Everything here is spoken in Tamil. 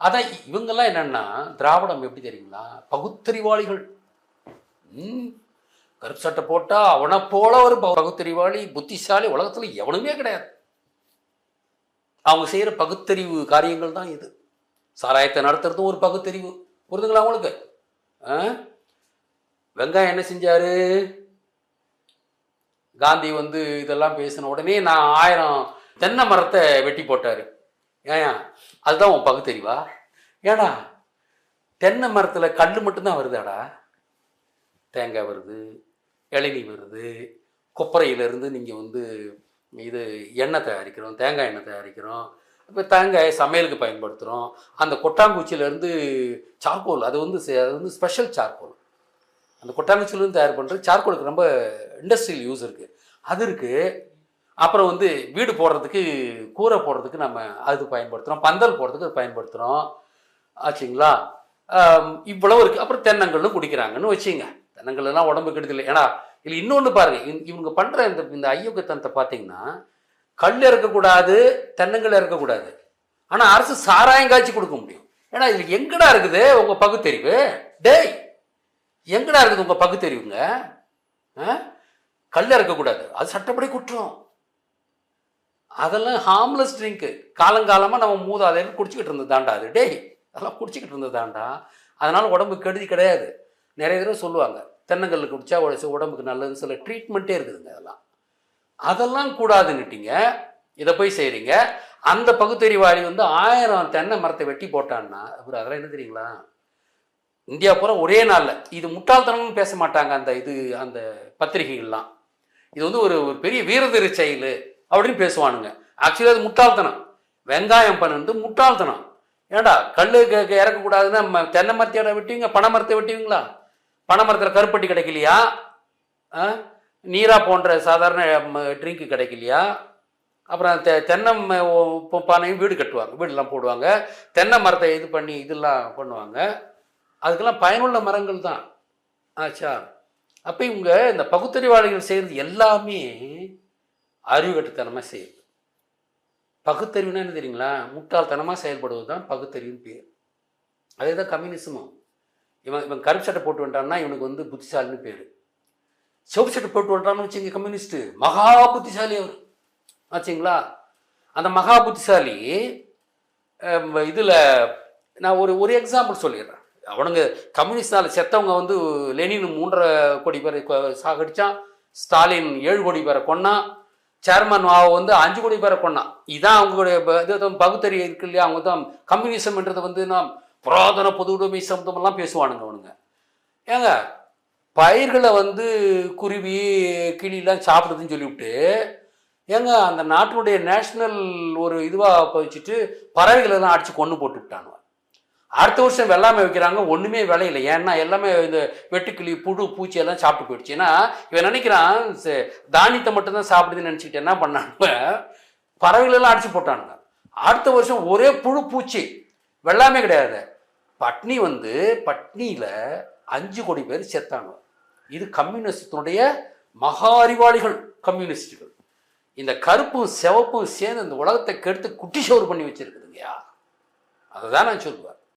அதான் இவங்கெல்லாம் என்னென்னா திராவிடம் எப்படி தெரியுங்களா? பகுத்தறிவாளிகள். ம். கருப்பு சட்டை போட்டால் அவனை போல ஒரு பகுத்தறிவாளி புத்திசாலி உலகத்தில் எவனுமே கிடையாது. அவங்க செய்கிற பகுத்தறிவு காரியங்கள் தான் இது. சாராயத்தை நடத்துறதும் ஒரு பகுத்தறிவு. புரிதுங்களா அவங்களுக்கு ஆ? வெங்காயம் என்ன செஞ்சாரு? காந்தி வந்து இதெல்லாம் பேசின உடனே நான் ஆயிரம் தென்னை மரத்தை வெட்டி போட்டார். ஏன்? அதுதான் உன் பகுத்தறிவா ஏடா தென்னை மரத்தில் கல் மட்டும்தான் வருதாடா? தேங்காய் வருது இளநீ வருது கொப்பரையிலேருந்து நீங்கள் வந்து இது எண்ணெய் தயாரிக்கிறோம் தேங்காய் எண்ணெய் தயாரிக்கிறோம். இப்போ தேங்காய் சமையலுக்கு பயன்படுத்துகிறோம் அந்த கொட்டாங்குச்சியிலேருந்து சார்கோல் அது வந்து அது வந்து ஸ்பெஷல் சார்கோல் அந்த கொட்டாங்குச்சியிலேருந்து தயார் பண்ணுறது சார்கோலுக்கு ரொம்ப இண்டஸ்ட்ரியல் யூஸ் இருக்குது அது இருக்குது அப்புறம் வந்து வீடு போடுறதுக்கு கூரை போடுறதுக்கு நம்ம அது பயன்படுத்துகிறோம் பந்தல் போடுறதுக்கு அது பயன்படுத்துகிறோம் ஆச்சுங்களா? இவ்வளவு இருக்குது அப்புறம் தென்னங்கள்னு குடிக்கிறாங்கன்னு வச்சுங்க. தென்னங்கள் எல்லாம் உடம்பு கெடுதில்லை ஏன்னா இல்லை இன்னொன்று பாருங்க. இவங்க- இவங்க பண்ணுற இந்த இந்த ஐயோகத்தனத்தை பார்த்தீங்கன்னா கல் இறக்கக்கூடாது தென்னங்கள் இறக்கக்கூடாது. ஆனால் அரசு சாராயம் காய்ச்சி கொடுக்க முடியும். ஏன்னா இதில் எங்கடா இருக்குது உங்கள் பகுத்தறிவு? டேய் எங்கடா இருக்குது உங்கள் பகுத்தறிவுங்க? ஆ? கல் இறக்கக்கூடாது. அது சட்டப்படி குற்றம். அதெல்லாம் ஹார்ம்லெஸ் ட்ரிங்க்கு காலங்காலமாக நம்ம மூதாதையர் குடிச்சிக்கிட்டு இருந்தது தாண்டா அது. டேய் அதெல்லாம் குடிச்சிக்கிட்டு இருந்தது தாண்டா அதனால உடம்பு கெடுதி கிடையாது. நிறைய தடவை சொல்லுவாங்க தென்னங்கல் குடித்தா உடம்புக்கு நல்லதுன்னு சில ட்ரீட்மெண்ட்டே இருக்குதுங்க அதெல்லாம். அதெல்லாம் கூடாதுன்னுட்டிங்க. இதை போய் செய்கிறீங்க அந்த பகுத்தறிவாளி வந்து ஆயிரம் தென்னை மரத்தை வெட்டி போட்டான்னா அப்புறம் அதெல்லாம் என்ன தெரியுங்களா? இந்தியா பூரா ஒரே நாளில். இது முட்டாள்தனம்னு பேச மாட்டாங்க அந்த இது அந்த பத்திரிகைகள்லாம். இது வந்து ஒரு ஒரு பெரிய வீரதிரு செயல். அப்படின்னு பேசுவானுங்க. ஆக்சுவலி அது முட்டாள்தனம். வெங்காயம் பண்ணுறது முட்டாள்தனம். ஏண்டா கல் இறக்கக்கூடாதுன்னா ம- தென்னை மரத்தையோட வெட்டுவீங்க பனை மரத்தை வெட்டுவீங்களா? பனை மரத்தில் கருப்பட்டி கிடைக்கலையா? ஆ? நீரா போன்ற சாதாரண ட்ரிங்க் கிடைக்கலையா? அப்புறம் தெ தென்னை ம- இப்போ பானையும் வீடு கட்டுவாங்க. வீடுலாம் போடுவாங்க. தென்னை மரத்தை இது பண்ணி இதெல்லாம் பண்ணுவாங்க. அதுக்கெல்லாம் பயனுள்ள மரங்கள் தான். ஆச்சா. அப்போ இவங்க இந்த பகுத்தறிவாளிகள் செய்கிறது எல்லாமே அறிவுகட்டுத்தனமாக செய்யுது பகுத்தறிவுனா என்ன தெரியுங்களா? முட்டாள்தனமாக செயல்படுவது தான் பகுத்தறிவுன்னு பேர். அதே தான் கம்யூனிசமும். இவன் இவன் கருப்பு சட்டை போட்டு வந்துட்டான்னா இவனுக்கு வந்து புத்திசாலின்னு பேர். சிவப்பு சட்டை போட்டு வந்துட்டான்னு வச்சுங்க கம்யூனிஸ்ட்டு. மகா புத்திசாலி அவர். ஆச்சுங்களா? அந்த மகா புத்திசாலி இதில் நான் ஒரு ஒரு எக்ஸாம்பிள் சொல்லிடுறேன். அவனுங்க கம்யூனிஸ்டால் செத்தவங்க வந்து லெனின் மூன்றரை கோடி பேரை சாகடித்தான் ஸ்டாலின் ஏழு கோடி பேரை கொன்னான். சேர்மன் மாவோ வந்து அஞ்சு கோடி பேரை கொண்டான் இதான் அவங்களுடைய ப- இது பகுத்தறி இருக்கு இல்லையா? அவங்க தான் கம்யூனிசம்ன்றது வந்து நாம் புராதன பொது உடைமை சம்பந்தமெல்லாம் பேசுவானுங்க அவனுங்க. ஏங்க பயிர்களை வந்து குருவி கிளிலாம் சாப்பிடுதுன்னு சொல்லிவிட்டு ஏங்க அந்த நாட்டினுடைய நேஷனல் ஒரு இதுவாக வச்சுட்டு பறவைகளை எல்லாம் அடித்து கொண்டு போட்டு விட்டானுவ அடுத்த வருஷம் வெள்ளாமை வைக்கிறாங்க ஒன்றுமே விளையில ஏன்னா எல்லாமே இந்த வெட்டுக்கிளி புழு பூச்சி எல்லாம் சாப்பிட்டு போயிடுச்சு. ஏன்னா இவன் நினைக்கிறான் தானியத்தை மட்டும்தான் சாப்பிடுதுன்னு நினச்சிக்கிட்டு என்ன பண்ணானுங்க? பறவைகள் எல்லாம் அடிச்சு போட்டானுங்க. அடுத்த வருஷம் ஒரே புழு பூச்சி. வெள்ளாமே கிடையாது. பட்னி வந்து பட்னியில் அஞ்சு கோடி பேர் செத்தாங்க. இது கம்யூனிஸ்டத்தினுடைய மகா அறிவாளிகள் கம்யூனிஸ்டுகள். இந்த கருப்பும் சிவப்பும் சேர்ந்து இந்த உலகத்தை கெடுத்து குட்டி சோறு பண்ணி வச்சிருக்குதுங்கய்யா. அதை தான் நான் சொல்லுவேன்.